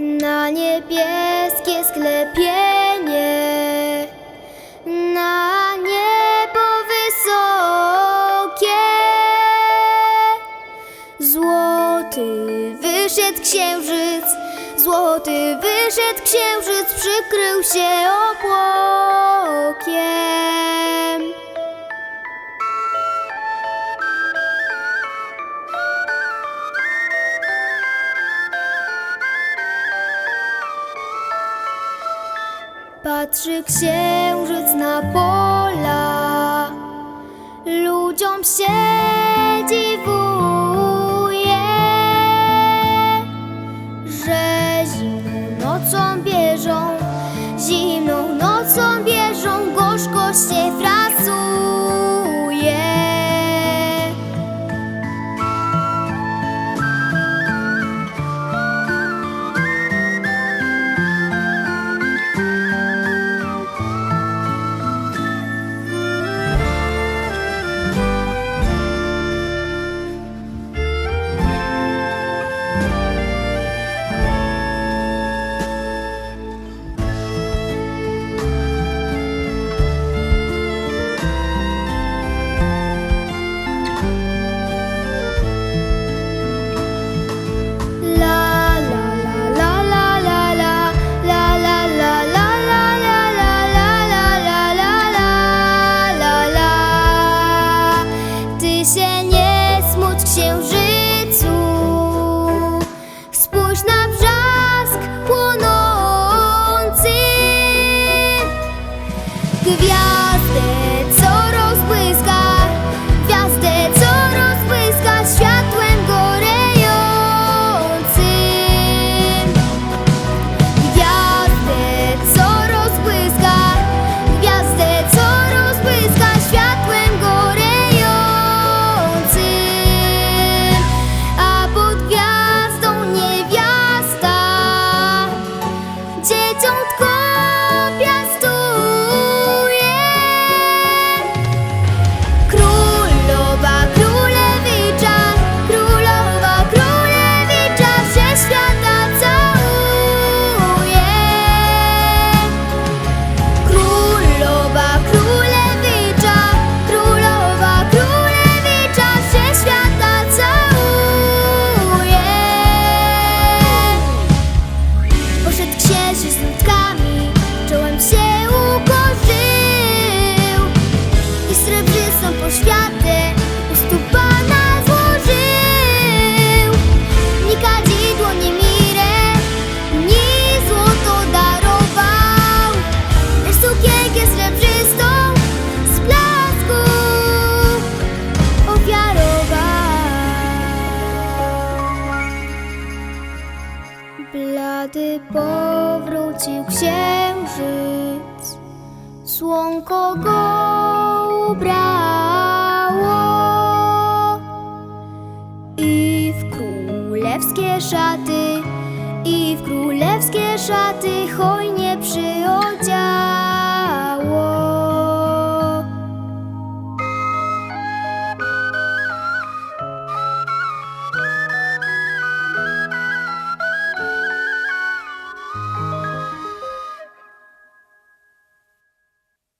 na niebieskie sklepienie, na niebo wysokie. Złoty wyszedł księżyc, złoty wyszedł księżyc, przykrył się obłokiem. Patrzy księżyc na pola, ludziom się дев'ять. Poświatę u stóp Pana złożył. Ni kadzidło, ni mirę, ni złoto darował. Lecz sukienkę srebrzystą z blasku ofiarował. Blady powrócił księżyc, słonko go ubrało królewskie szaty i w królewskie szaty hojnie przychodzi.